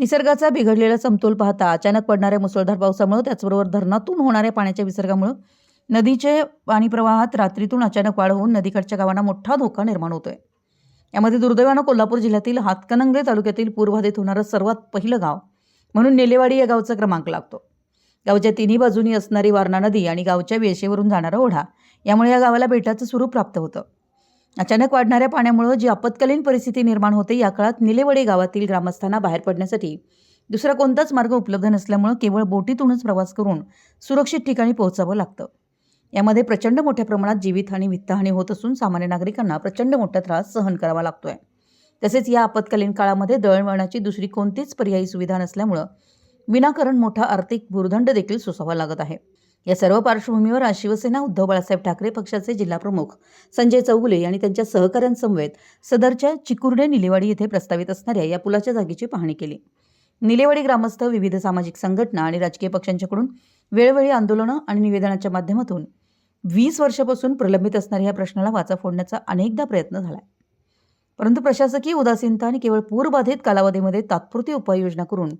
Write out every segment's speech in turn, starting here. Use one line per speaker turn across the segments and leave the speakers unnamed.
निसर्गाचा बिघडलेला समतोल पाहता अचानक पडणाऱ्या मुसळधार पावसामुळे त्याचबरोबर धरणातून होणाऱ्या पाण्याच्या विसर्गामुळे नदीचे पाणी प्रवाहात रात्रीतून अचानक वाढ होऊन नदीकडच्या गावांना मोठा धोका निर्माण होतोय. यामध्ये दुर्दैवानं कोल्हापूर जिल्ह्यातील हातकणंगले तालुक्यातील पूरबाधित होणारं सर्वात पहिलं गाव म्हणून नेलेवाडी या गावचा क्रमांक लागतो. गावच्या तिन्ही बाजूनी असणारी वारणा नदी आणि गावच्या वेशेवरून जाणारा ओढा यामुळे या गावाला बेटाचं स्वरूप प्राप्त होतं. अचानक वाढणाऱ्या पाण्यामुळं जी आपत्कालीन परिस्थिती निर्माण होते या काळात निलेवडे गावातील ग्रामस्थांना बाहेर पडण्यासाठी दुसरा कोणताच मार्ग उपलब्ध नसल्यामुळं केवळ बोटीतूनच प्रवास करून सुरक्षित ठिकाणी पोहोचावं लागतं. यामध्ये प्रचंड मोठ्या प्रमाणात जीवितहानी वित्तहानी होत असून सामान्य नागरिकांना प्रचंड मोठा त्रास सहन करावा लागतोय. तसेच या आपत्कालीन काळामध्ये दळणवळणाची दुसरी कोणतीच पर्यायी सुविधा नसल्यामुळं विनाकारण मोठा आर्थिक भूर्दंड देखील सोसावा लागत आहे. या सर्व पार्श्वभूमीवर आज शिवसेना उद्धव बाळासाहेब ठाकरे पक्षाचे जिल्हाप्रमुख संजय चौगुले आणि त्यांच्या सहकाऱ्यांसमवेत सदरच्या चिकुर्डे निलेवाडी येथे प्रस्तावित असणाऱ्या या पुलाच्या जागेची पाहणी केली. निलेवाडी ग्रामस्थ विविध सामाजिक संघटना आणि राजकीय पक्षांच्याकडून वेळोवेळी आंदोलनं आणि निवेदनाच्या माध्यमातून वीस वर्षापासून प्रलंबित असणाऱ्या या प्रश्नाला वाचा फोडण्याचा अनेकदा प्रयत्न झाला परंतु प्रशासकीय उदासीनता आणि केवळ पूरबाधित कालावधीमध्ये तात्पुरती उपाययोजना करून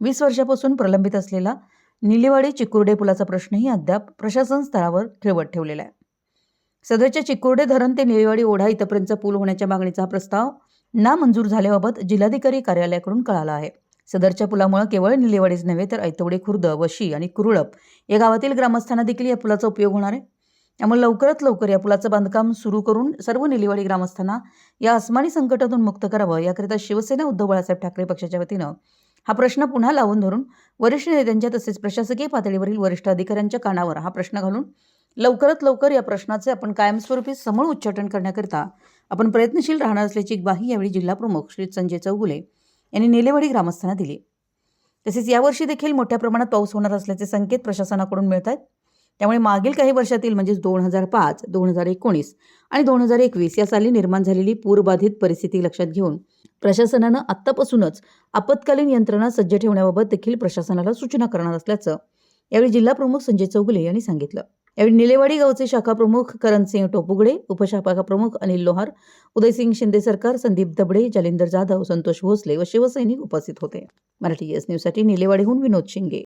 वीस वर्षापासून प्रलंबित असलेला निलेवाडी चिकुर्डे पुलाचा प्रश्नही अद्याप प्रशासन स्तरावर ठेवत ठेवलेला आहे. सदरच्या चिकुर्डे धरण ते निलेवाडी ओढा इथपर्यंत पूल होण्याच्या मागणीचा प्रस्ताव नामंजूर झाल्याबाबत जिल्हाधिकारी कार्यालयाकडून कळाला आहे. सदरच्या पुलामुळे केवळ निलेवाडीच नव्हे तर ऐतवडे खुर्द वशी आणि कुरुळप या गावातील ग्रामस्थांना देखील या पुलाचा उपयोग होणार आहे. त्यामुळे लवकरात लवकर या पुलाचं बांधकाम सुरू करून सर्व निलेवाडी ग्रामस्थांना या अस्मानी संकटातून मुक्त करावं याकरिता शिवसेना उद्धव बाळासाहेब ठाकरे पक्षाच्या वतीनं हा प्रश्न पुन्हा लावून धरून वरिष्ठ नेत्यांच्या तसेच प्रशासकीय पातळीवरील वरिष्ठ अधिकाऱ्यांच्या कानावर हा प्रश्न घालून लवकरात लवकर या प्रश्नाचे आपण कायमस्वरूपी समूळ उच्चाटन करण्याकरिता आपण प्रयत्नशील राहणार असल्याची ग्वाही यावेळी जिल्हा प्रमुख श्री संजय चौगुले यांनी नेलेवाडी ग्रामस्थांना दिली. तसेच यावर्षी देखील मोठ्या प्रमाणात पाऊस होणार असल्याचे संकेत प्रशासनाकडून मिळत आहेत त्यामुळे मागील काही वर्षातील म्हणजेच दोन हजार पाच दोन हजार एकोणीस आणि दोन हजार एकवीस या साली निर्माण झालेली पूरबाधित परिस्थिती लक्षात घेऊन प्रशासनानं आत्तापासूनच आपत्कालीन यंत्रणा सज्ज ठेवण्याबाबत देखील प्रशासनाला सूचना करणार असल्याचं यावेळी जिल्हा प्रमुख संजय चौगुले यांनी सांगितलं. यावेळी निलेवाडी गावचे शाखा प्रमुख करणसिंह टोपुगडे उपशाखा प्रमुख अनिल लोहार उदयसिंग शिंदे सरकार संदीप दबडे जालिंदर जाधव संतोष भोसले व शिवसैनिक उपस्थित होते. मराठी एस न्यूजसाठी निलेवाडीहून विनोद शिंगे.